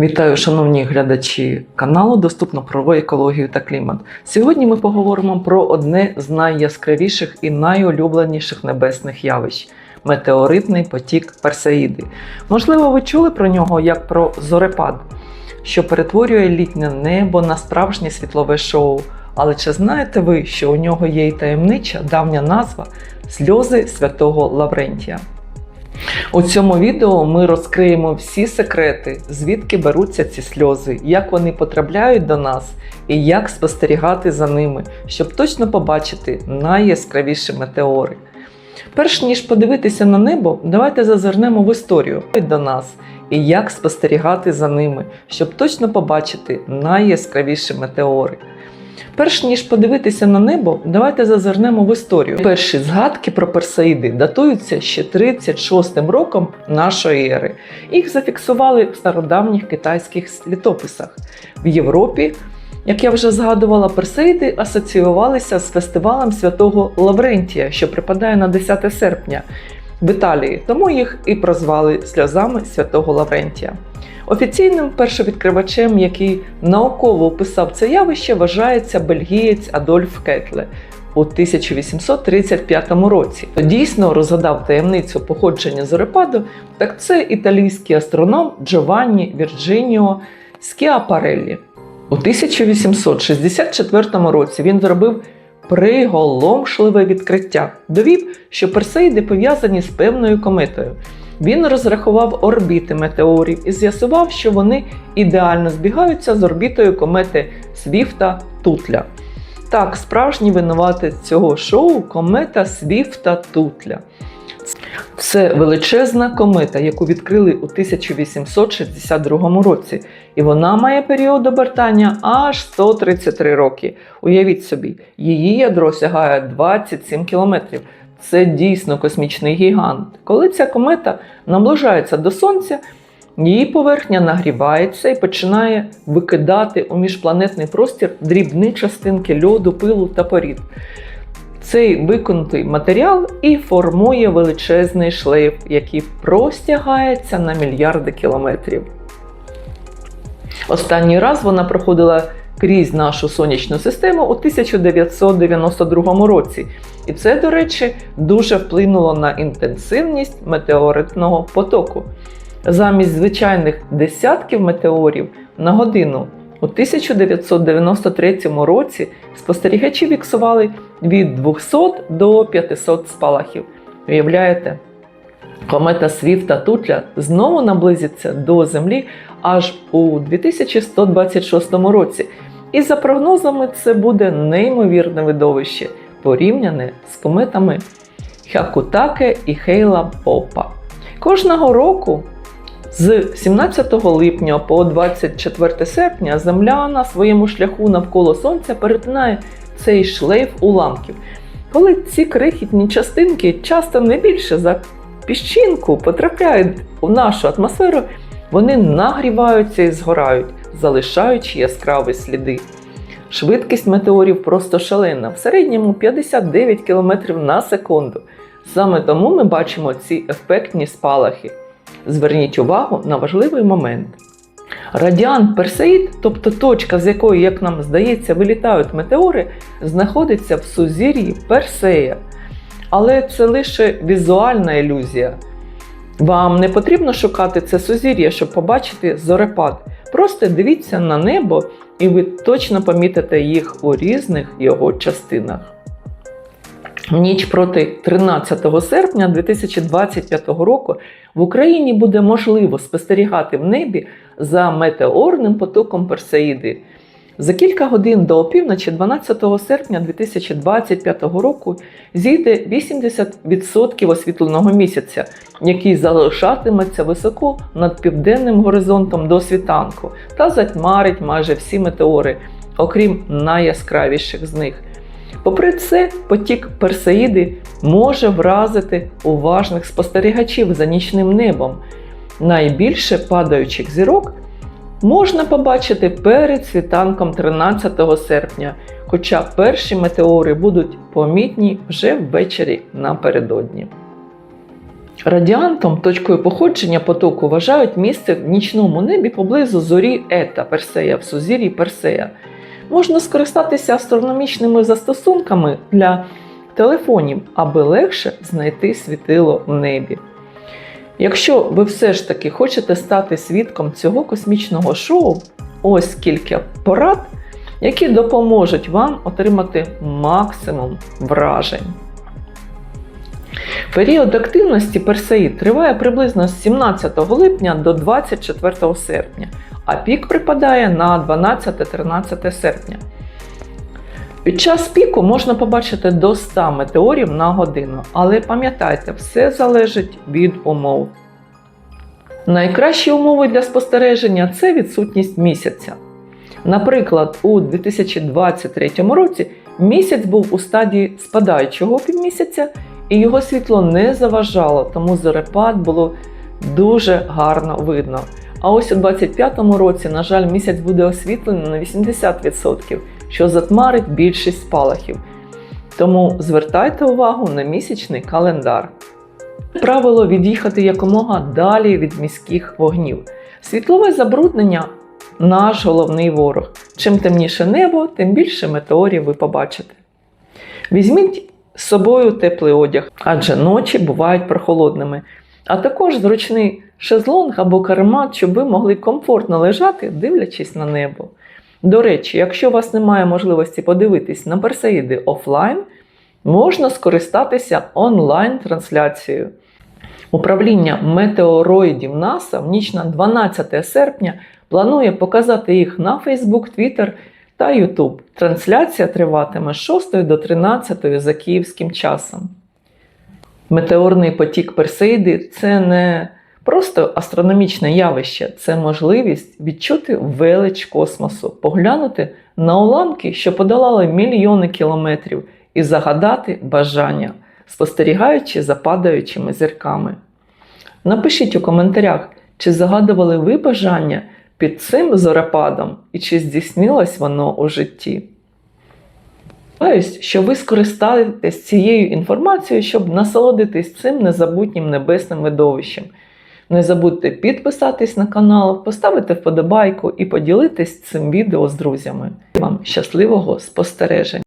Вітаю, шановні глядачі каналу Доступно про екологію та клімат. Сьогодні ми поговоримо про одне з найяскравіших і найулюбленіших небесних явищ метеоритний потік Персеїди. Можливо, ви чули про нього як про зорепад, що перетворює літнє небо на справжнє світлове шоу. Але чи знаєте ви, що у нього є й таємнича давня назва сльози святого Лаврентія? У цьому відео ми розкриємо всі секрети, звідки беруться ці сльози, як вони потрапляють до нас і як спостерігати за ними, щоб точно побачити найяскравіші метеори. Перш ніж подивитися на небо, давайте зазирнемо в історію до нас і як спостерігати за ними, щоб точно побачити найяскравіші метеори. Перш ніж подивитися на небо, давайте зазирнемо в історію. Перші згадки про Персеїди датуються ще 36 роком нашої ери. Їх зафіксували в стародавніх китайських літописах. В Європі, як я вже згадувала, Персеїди асоціювалися з фестивалем святого Лаврентія, що припадає на 10 серпня в Італії, тому їх і прозвали сльозами святого Лаврентія. Офіційним першовідкривачем, який науково описав це явище, вважається бельгієць Адольф Кетле у 1835 році. Дійсно розгадав таємницю походження зорепаду, так це італійський астроном Джованні Вірджиніо Скіапареллі. У 1864 році він зробив приголомшливе відкриття. Довів, що Персеїди пов'язані з певною кометою. Він розрахував орбіти метеорів і з'ясував, що вони ідеально збігаються з орбітою комети Свіфта Тутля. Так, справжній винуватець цього шоу комета Свіфта Тутля. Це величезна комета, яку відкрили у 1862 році, і вона має період обертання аж 133 роки. Уявіть собі, її ядро сягає 27 кілометрів. Це дійсно космічний гігант. Коли ця комета наближається до Сонця, її поверхня нагрівається і починає викидати у міжпланетний простір дрібні частинки льоду, пилу та порід. Цей виконутий матеріал і формує величезний шлейф, який простягається на мільярди кілометрів. Останній раз вона проходила крізь нашу сонячну систему у 1992 році. І це, до речі, дуже вплинуло на інтенсивність метеоритного потоку. Замість звичайних десятків метеорів на годину у 1993 році спостерігачі фіксували від 200 до 500 спалахів. Уявляєте? Комета Свіфта Тутля знову наблизиться до Землі аж у 2126 році. І за прогнозами, це буде неймовірне видовище, порівняне з кометами Хакутаке і Хейла Попа. Кожного року з 17 липня по 24 серпня Земля на своєму шляху навколо Сонця перетинає цей шлейф уламків. Коли ці крихітні частинки, часто не більше за піщинку, потрапляють у нашу атмосферу, вони нагріваються і згорають, залишаючи яскраві сліди. Швидкість метеорів просто шалена, в середньому 59 км на секунду. Саме тому ми бачимо ці ефектні спалахи. Зверніть увагу на важливий момент. Радіант Персеїд, тобто точка, з якої, як нам здається, вилітають метеори, знаходиться в сузір'ї Персея. Але це лише візуальна ілюзія. Вам не потрібно шукати це сузір'я, щоб побачити зорепад. Просто дивіться на небо, і ви точно помітите їх у різних його частинах. Ніч проти 13 серпня 2025 року в Україні буде можливо спостерігати в небі за метеорним потоком Персеїди. За кілька годин до опівночі 12 серпня 2025 року зійде 80% освітленого місяця, який залишатиметься високо над південним горизонтом до світанку та затьмарить майже всі метеори, окрім найяскравіших з них. Попри це, потік Персеїди може вразити уважних спостерігачів за нічним небом. Найбільше падаючих зірок можна побачити перед світанком 13 серпня, хоча перші метеори будуть помітні вже ввечері напередодні. Радіантом точкою походження потоку вважають місце в нічному небі поблизу зорі Ета Персея в сузір'ї Персея. Можна скористатися астрономічними застосунками для телефонів, аби легше знайти світило в небі. Якщо ви все ж таки хочете стати свідком цього космічного шоу, ось кілька порад, які допоможуть вам отримати максимум вражень. Період активності Персеїд триває приблизно з 17 липня до 24 серпня, а пік припадає на 12-13 серпня. Під час піку можна побачити до 100 метеорів на годину, але пам'ятайте, все залежить від умов. Найкращі умови для спостереження це відсутність місяця. Наприклад, у 2023 році місяць був у стадії спадаючого півмісяця, і його світло не заважало, тому зорепад було дуже гарно видно. А ось у 2025 році, на жаль, місяць буде освітлений на 80%, що затмарить більшість спалахів. Тому звертайте увагу на місячний календар. Правило від'їхати якомога далі від міських вогнів. Світлове забруднення наш головний ворог. Чим темніше небо, тим більше метеорів ви побачите. Візьміть з собою теплий одяг, адже ночі бувають прохолодними, а також зручний шезлонг або каремат, щоб ви могли комфортно лежати, дивлячись на небо. До речі, якщо у вас немає можливості подивитись на персеїди офлайн, можна скористатися онлайн-трансляцією. Управління метеороїдів НАСА в ніч на 12 серпня планує показати їх на Facebook, Twitter та YouTube. Трансляція триватиме з 6 до 13 за київським часом. Метеорний потік Персейди це не просто астрономічне явище, це можливість відчути велич космосу, поглянути на уламки, що подолали мільйони кілометрів, і загадати бажання, спостерігаючи за падаючими зірками. Напишіть у коментарях, чи загадували ви бажання під цим зорепадом і чи здійснилось воно у житті. Сподіваюсь, що ви скористаєтесь цією інформацією, щоб насолодитись цим незабутнім небесним видовищем. Не забудьте підписатись на канал, поставити вподобайку і поділитись цим відео з друзями. Вам щасливого спостереження!